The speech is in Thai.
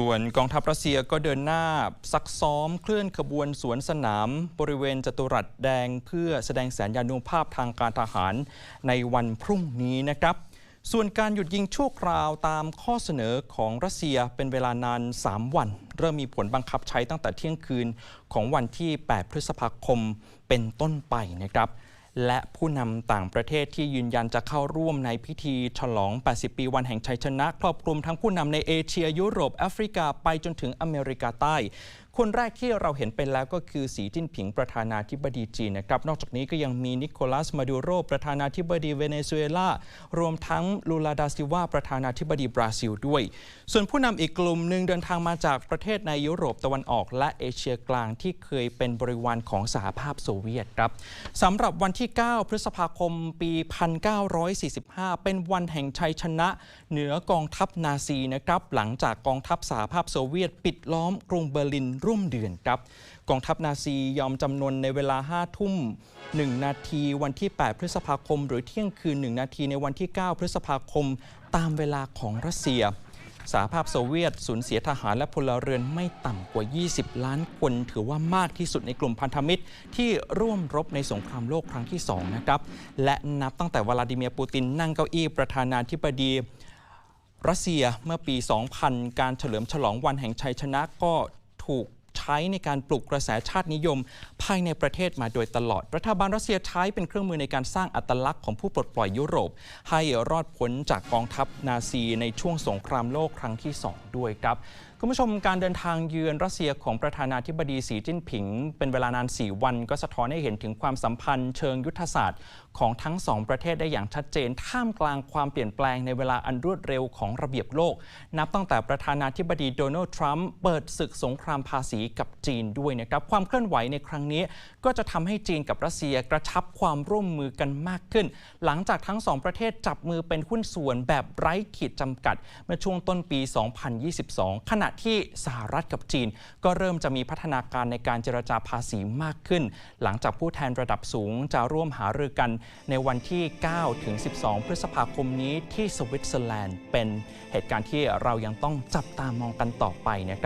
ส่วนกองทัพรัสเซียก็เดินหน้าซักซ้อมเคลื่อนขบวนสวนสนาม บริเวณจัตุรัสแดง เพื่อแสดงแสนยานุภาพทางการทหารในวันพรุ่งนี้นะครับ ส่วนการหยุดยิงชั่วคราวตามข้อเสนอของรัสเซียเป็นเวลานาน 3 วัน เริ่มมีผลบังคับใช้ตั้งแต่เที่ยงคืนของวันที่ 8 พฤษภาคมเป็นต้นไปนะครับ และผู้นำต่างประเทศที่ยืนยันจะเข้าร่วมในพิธีฉลอง 80 ปีวันแห่งชัยชนะ ครอบคลุมทั้งผู้นำในเอเชียยุโรปแอฟริกาไปจนถึงอเมริกาใต้ คนแรกที่เราเห็นไปแล้วก็คือสีจิ้นผิงประธานาธิบดีจีนนะครับ นอกจากนี้ก็ยังมีนิโคลัสมาดูโรประธานาธิบดีเวเนซุเอลา รวมทั้งลูลาดาซิวาประธานาธิบดีบราซิลด้วย ส่วนผู้นำอีกกลุ่มหนึ่งเดินทางมาจากประเทศในยุโรปตะวันออกและเอเชียกลางที่เคยเป็นบริวารของสหภาพโซเวียตครับสำหรับวันที่ 9 พฤษภาคมปี 1945 เป็นวันแห่งชัยชนะเหนือกองทัพนาซีนะครับหลังจากกองทัพสหภาพโซเวียต ปิดล้อมกรุงเบอร์ลินร่วมเดือนครับ กองทัพนาซียอมจำนวนในเวลา 5 ทุ่ม 1 นาที วันที่ 8 พฤษภาคม หรือเที่ยงคืน 1 นาทีในวันที่ 9 พฤษภาคม ตามเวลาของรัสเซียสหภาพโซเวียตสูญเสียทหารและพลเรือนไม่ต่ำกว่า 20 ล้านคน ถือว่ามากที่สุดในกลุ่มพันธมิตร ที่ร่วมรบในสงครามโลกครั้งที่ 2 นะครับ และนับตั้งแต่วลาดิเมียร์ปูตินนั่งเก้าอี้ประธานาธิบดี รัสเซียเมื่อปี 2000 การเฉลิมฉลองวันแห่งชัยชนะก็ถูก ช้ในการปลุกกระแสชาตินิยม ภายในประเทศมาโดยตลอด รัฐบาลรัสเซียใช้เป็นเครื่องมือในการสร้างอัตลักษณ์ของผู้ปลดปล่อยยุโรป ให้รอดพ้นจากกองทัพนาซีในช่วงสงครามโลกครั้งที่ 2 ด้วยครับคุณผู้ชมการเดินทางเยือนรัสเซียของประธานาธิบดีสีจิ้นผิง เป็นเวลานาน 4 วันก็สะท้อนให้เห็นถึงความสัมพันธ์เชิงยุทธศาสตร์ของทั้งสองประเทศได้อย่างชัดเจน ท่ามกลางความเปลี่ยนแปลงในเวลาอันรวดเร็วของระเบียบโลก นับตั้งแต่ประธานาธิบดีโดนัลด์ทรัมป์เปิดศึกสงครามภาษีกับจีนด้วยนะครับความเคลื่อนไหวในครั้งนี้ ก็จะทำให้จีนกับรัสเซียกระชับความร่วมมือกันมากขึ้น หลังจากทั้งสองประเทศจับมือเป็นหุ้นส่วนแบบไร้ขีดจำกัด เมื่อช่วงต้นปี 2022 ขณะที่สหรัฐกับจีน ก็เริ่มจะมีพัฒนาการในการเจรจาภาษีมากขึ้น หลังจากผู้แทนระดับสูงจะร่วมหารือกันในวันที่ 9 ถึง 12 พฤษภาคมนี้ที่สวิตเซอร์แลนด์ เป็นเหตุการณ์ที่เรายังต้องจับตามองกันต่อไปนะครับ